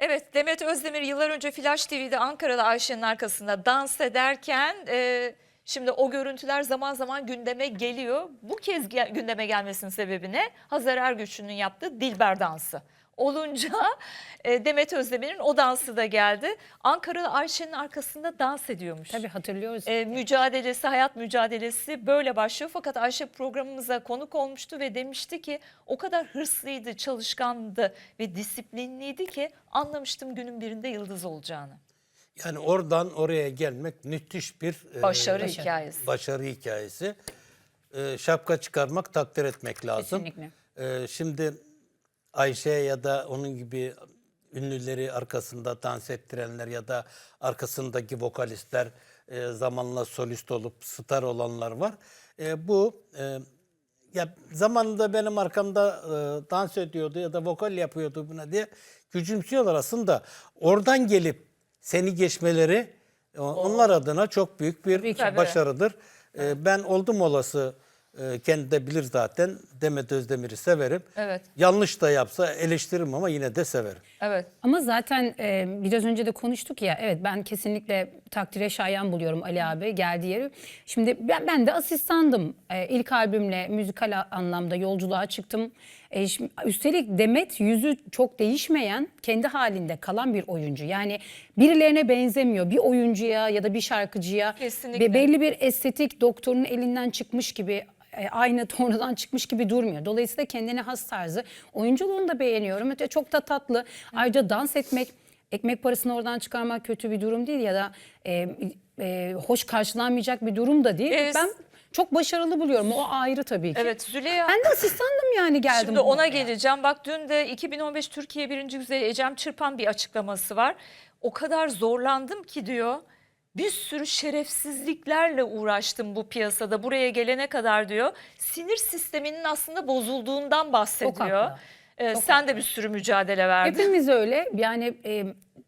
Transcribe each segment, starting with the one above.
Evet Demet Özdemir yıllar önce Flash TV'de Ankara'da Ayşe'nin arkasında dans ederken e, şimdi o görüntüler zaman zaman gündeme geliyor. Bu kez gündeme gelmesinin sebebi ne? Hazar Ergüçlü'nün yaptığı Dilber dansı. Olunca e, Demet Özdemir'in o dansı da geldi. Ankara'da Ayşe'nin arkasında dans ediyormuş. Tabii hatırlıyoruz. E, mücadelesi, hayat mücadelesi böyle başlıyor. Fakat Ayşe programımıza konuk olmuştu ve demişti ki o kadar hırslıydı, çalışkandı ve disiplinliydi ki anlamıştım günün birinde yıldız olacağını. Yani oradan oraya gelmek müthiş bir e, Başarı hikayesi. başarı hikayesi. E, şapka çıkarmak, takdir etmek lazım. Kesinlikle. E, şimdi Ayşe ya da onun gibi ünlüleri arkasında dans ettirenler ya da arkasındaki vokalistler e, zamanla solist olup star olanlar var. E, bu e, ya zamanında benim arkamda e, dans ediyordu ya da vokal yapıyordu buna diye küçümsüyorlar aslında. Oradan gelip seni geçmeleri e, onlar adına çok büyük bir Tabii. başarıdır. E, ben oldum olası e, kendi de bilir zaten Demet Özdemir'i severim. Evet. Yanlış da yapsa eleştiririm ama yine de severim. Evet. Ama zaten e, biraz önce de konuştuk ya evet ben kesinlikle takdire şayan buluyorum Ali abi geldiği yeri. Şimdi ben, ben de asistandım. E, ilk albümle müzikal anlamda yolculuğa çıktım. E, şimdi, üstelik Demet yüzü çok değişmeyen kendi halinde kalan bir oyuncu. Yani birilerine benzemiyor. Bir oyuncuya ya da bir şarkıcıya Kesinlikle. be- belli bir estetik doktorun elinden çıkmış gibi aynı tornadan çıkmış gibi durmuyor. Dolayısıyla kendine has tarzı. Oyunculuğunu da beğeniyorum. Çok da tatlı. Ayrıca dans etmek, ekmek parasını oradan çıkarmak kötü bir durum değil ya da e, e, hoş karşılanmayacak bir durum da değil. Evet. Ben çok başarılı buluyorum. O ayrı tabii ki. Evet Züleyha. Ben de asistandım yani geldim. Şimdi ona buraya. geleceğim. Bak dün de 2015 Türkiye birinci güzeli Ecem Çırpan bir açıklaması var. O kadar zorlandım ki diyor. Bir sürü şerefsizliklerle uğraştım bu piyasada buraya gelene kadar diyor. Sinir sisteminin aslında bozulduğundan bahsediyor. haklı. Ee, sen de bir sürü mücadele verdin. Hepimiz öyle. Yani e,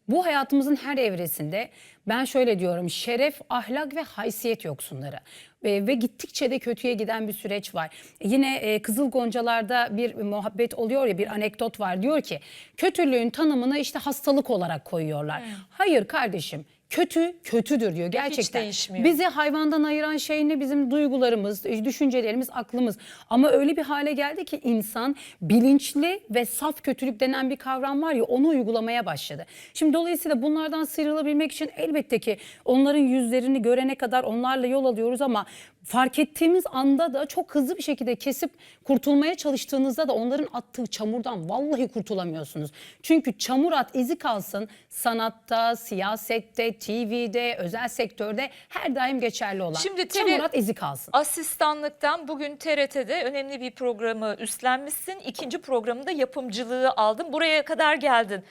bu hayatımızın her evresinde ben şöyle diyorum şeref, ahlak ve haysiyet yoksunları. E, ve gittikçe de kötüye giden bir süreç var. E, yine e, Kızıl Goncalar'da bir muhabbet oluyor ya bir anekdot var. Diyor ki kötülüğün tanımını işte hastalık olarak koyuyorlar. Hayır kardeşim kötü kötüdür diyor gerçekten. değişmiyor. Bizi hayvandan ayıran şey ne? Bizim duygularımız, düşüncelerimiz, aklımız. Ama öyle bir hale geldi ki insan bilinçli ve saf kötülük denen bir kavram var ya onu uygulamaya başladı. Şimdi dolayısıyla bunlardan sıyrılabilmek için elbette ki onların yüzlerini görene kadar onlarla yol alıyoruz ama fark ettiğimiz anda da çok hızlı bir şekilde kesip kurtulmaya çalıştığınızda da onların attığı çamurdan vallahi kurtulamıyorsunuz. Çünkü çamur at izi kalsın sanatta, siyasette, TV'de, özel sektörde her daim geçerli olan. Şimdi TV çamur at izi kalsın. Asistanlıktan bugün TRT'de önemli bir programı üstlenmişsin. İkinci programında yapımcılığı aldın. Buraya kadar geldin.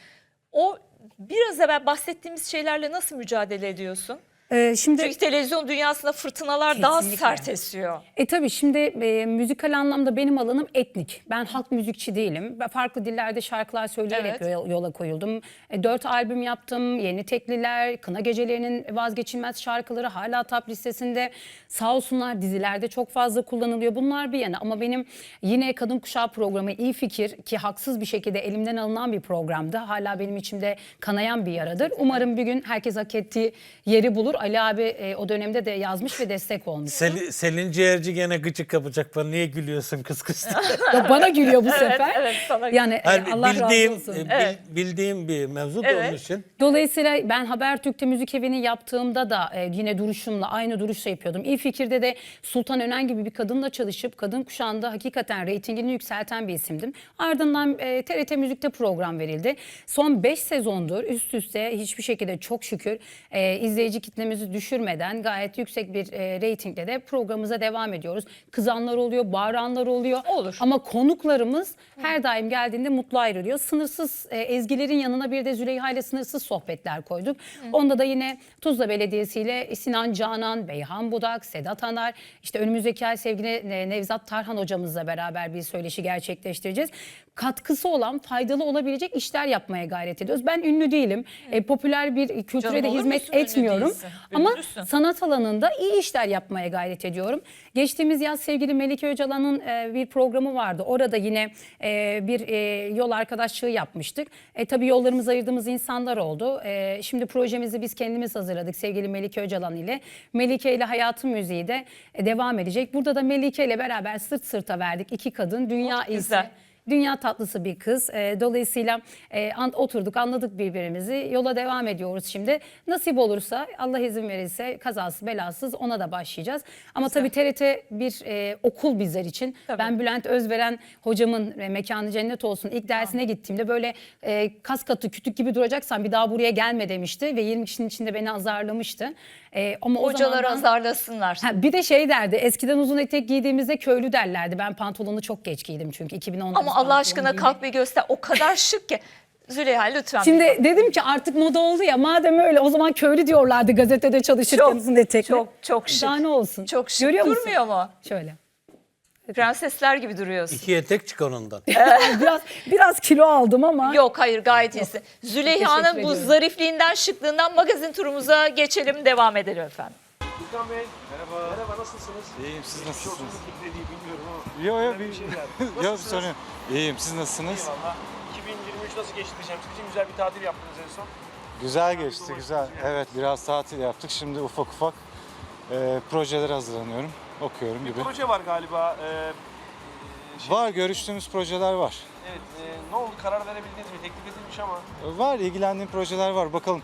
O biraz evvel bahsettiğimiz şeylerle nasıl mücadele ediyorsun? Ee, şimdi Çünkü televizyon dünyasında fırtınalar daha Kesinlikle. sert esiyor. E tabii şimdi e, müzikal anlamda benim alanım etnik. Ben halk müzikçi değilim. Ben farklı dillerde şarkılar söyleyerek Evet. yol- yola koyuldum. E, dört albüm yaptım. Yeni Tekliler, Kına Gecelerinin vazgeçilmez şarkıları hala top listesinde. Sağ olsunlar dizilerde çok fazla kullanılıyor. Bunlar bir yana ama benim yine Kadın Kuşağı programı iyi fikir ki haksız bir şekilde elimden alınan bir programdı. Hala benim içimde kanayan bir yaradır. Umarım bir gün herkes hak ettiği yeri bulur. Ali abi e, o dönemde de yazmış ve destek olmuş. Selin, Selin Ciğerci gene gıcık yapacak bana. Niye gülüyorsun kız kız? Ya bana gülüyor bu sefer. evet, sana Yani e, Hayır, Allah bildiğim, razı olsun. e, bil- bildiğim bir mevzu da Evet. onun için. Dolayısıyla ben Habertürk'te müzik evini yaptığımda da e, yine duruşumla aynı duruşla yapıyordum. İyi Fikir'de de Sultan Önen gibi bir kadınla çalışıp kadın kuşağında hakikaten reytingini yükselten bir isimdim. Ardından e, TRT Müzik'te program verildi. Son 5 sezondur üst üste hiçbir şekilde çok şükür e, izleyici kitlemizi düşürmeden gayet yüksek bir e, reytingle de programımıza devam ediyoruz. Kızanlar oluyor, bağıranlar oluyor. Olur. Ama konuklarımız her daim geldiğinde mutlu ayrılıyor. Sınırsız e, ezgilerin yanına bir de Züleyha ile sınırsız sohbetler koyduk. Onda da yine Tuzla Belediyesi ile Sinan Canan, Beyhan Budak, Sedat Anar, işte önümüzdeki ay sevgili e, Nevzat Tarhan hocamızla beraber bir söyleşi gerçekleştireceğiz. Katkısı olan, faydalı olabilecek işler yapmaya gayret ediyoruz. Ben ünlü değilim. E, popüler bir kültüre Canım de olur hizmet musun ünlü etmiyorum. değilsin? Ama sanat alanında iyi işler yapmaya gayret ediyorum. Geçtiğimiz yaz sevgili Melike Öcalan'ın e, bir programı vardı. Orada yine e, bir e, yol arkadaşlığı yapmıştık. E, tabii yollarımızı ayırdığımız insanlar oldu. E, şimdi projemizi biz kendimiz hazırladık sevgili Melike Öcalan ile. Melike ile Hayatın Müziği de e, devam edecek. Burada da Melike ile beraber sırt sırta verdik. iki kadın dünya Çok iyisi. güzel. Dünya tatlısı bir kız. Ee, dolayısıyla e, an- oturduk, anladık birbirimizi. Yola devam ediyoruz şimdi. Nasip olursa, Allah izin verirse kazası belasız ona da başlayacağız. Ama tabii TRT bir e, okul bizler için. Tabii. Ben Bülent Özveren hocamın e, mekanı cennet olsun ilk dersine gittiğimde böyle e, kas katı kütük gibi duracaksan bir daha buraya gelme demişti ve 20 kişinin içinde beni azarlamıştı. E, ama o Hocalar zamandan- azarlasınlar. Ha, bir de şey derdi eskiden uzun etek giydiğimizde köylü derlerdi. Ben pantolonu çok geç giydim çünkü 2010'da. Ama Allah aşkına kalk bir göster. O kadar şık ki. Züleyha lütfen. Şimdi dedim ki artık moda oldu ya madem öyle o zaman köylü diyorlardı gazetede çalışırken Çok, uzun etekli. çok, çok şık. Daha ne olsun. Çok şık Görüyor musun? durmuyor mu? Şöyle. Prensesler gibi duruyorsun. İki etek çıkar ondan. biraz biraz kilo aldım ama. Yok hayır gayet iyisin. Züleyha'nın Teşekkür bu ediyorum. zarifliğinden, şıklığından magazin turumuza geçelim, devam edelim efendim. Gürkan Bey. Merhaba. Merhaba nasılsınız? İyiyim siz nasılsınız? Çok değil bilmiyorum ama. Yok yok önemli bir şeyler. yok sorun yok. İyiyim siz nasılsınız? Eyvallah. 2023 nasıl geçti diyeceğim. Sizin güzel bir tatil yaptınız en son. Güzel geçti güzel. Evet biraz tatil yaptık. Şimdi ufak ufak e, projelere hazırlanıyorum. Okuyorum gibi. Proje var galiba. Ee, şey, Var görüştüğümüz projeler var. Evet. e, ne oldu? Karar verebildiniz mi? Teklif edilmiş ama. E, Var ilgilendiğim projeler var. Bakalım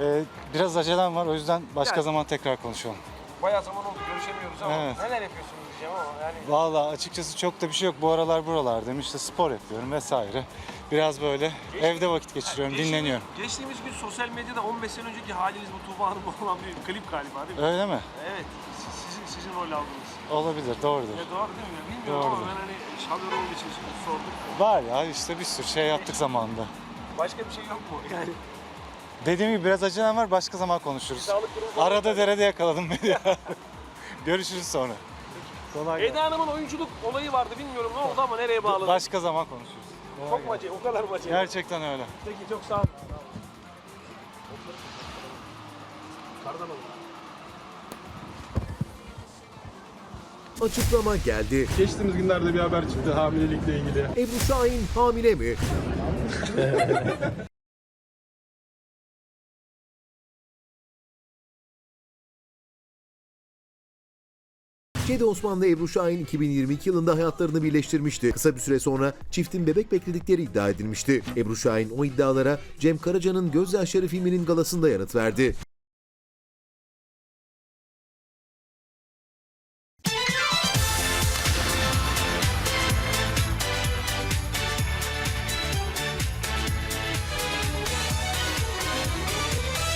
e, biraz acelem var o yüzden başka Yani. zaman tekrar konuşalım. Bayağı zaman oldu. Görüşemiyoruz ama. Evet. Neler yapıyorsunuz diyeceğim ama. Yani Vallahi açıkçası çok da bir şey yok. Bu aralar buralardayım. İşte spor yapıyorum vesaire. Biraz böyle evde vakit geçiriyorum, Geçtiğimiz- dinleniyorum. Geçtiğimiz gün sosyal medyada 15 sene önceki haliniz bu Tuğba Hanım'la olan bir klip galiba değil mi? Öyle mi? Evet. Siz, sizin, sizin rol aldınız. Olabilir, doğrudur. E, doğru değil mi? Bilmiyorum ama Doğrudur. ben hani haber olduğu için sordum. Var ya işte bir sürü şey yaptık zamanında. Başka bir şey yok mu? Yani Dediğim gibi biraz acelem var. Başka zaman konuşuruz. Arada derede yakaladım beni. ya. Görüşürüz sonra. Kolay gelsin. Eda Hanım'ın oyunculuk olayı vardı bilmiyorum ne oldu ama nereye bağladı? Başka zaman konuşuruz. Çok mu acı? O kadar mı acı? Gerçekten öyle. Peki çok sağ. Kardan alın. Açıklama geldi. Geçtiğimiz günlerde bir haber çıktı hamilelikle ilgili. Ebru Şahin hamile mi? Cedi Osman'la Ebru Şahin 2022 yılında hayatlarını birleştirmişti. Kısa bir süre sonra çiftin bebek bekledikleri iddia edilmişti. Ebru Şahin o iddialara Cem Karaca'nın Gözyaşları filminin galasında yanıt verdi.